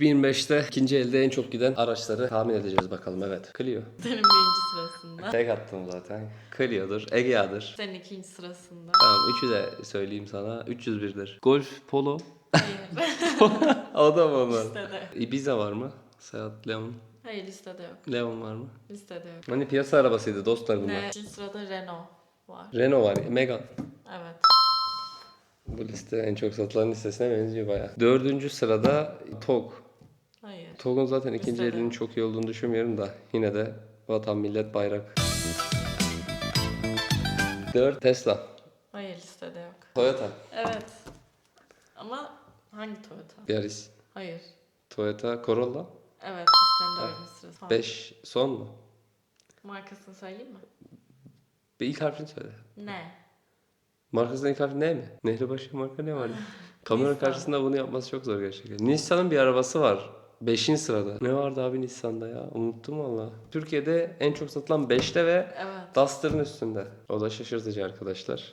2005'te ikinci elde en çok giden araçları tahmin edeceğiz bakalım evet. Clio. Senin birinci sırasında. Tek attım zaten. Clio'dur, Egea'dır. Senin ikinci sırasında. Tamam üçü de söyleyeyim sana. 301'dir. Golf, Polo. Hayır. o da mı onlar? listede. Ibiza var mı? Seat Leon. Hayır listede yok. Leon var mı? Listede yok. Hani piyasa arabasıydı dostlar bunlar. Ne? Üçüncü sırada Renault var. Renault var. Megane. Evet. Bu liste en çok satılan listesine benziyor bayağı. Dördüncü sırada TOG. TOG'un zaten ikinci Listede. elinin çok iyi olduğunu düşünmüyorum da yine de vatan millet bayrak. 4 Tesla. Hayır listede yok. Toyota. Evet. Ama hangi Toyota? Yaris. Hayır. Toyota Corolla. Evet listenin dördüncü sırası. 5 son mu? Markasını söyleyeyim mi? Bir ilk harfini söyle. Ne? Markasının ilk harfi ne mi? Nehribaşı marka ne var? Kamera Nissan. karşısında bunu yapması çok zor gerçekten. Nissan'ın bir arabası var. 5. sırada. Ne vardı abi Nissan'da ya? Unuttum valla. Türkiye'de en çok satılan 5'te ve Evet. Duster'ın üstünde. O da şaşırtıcı arkadaşlar.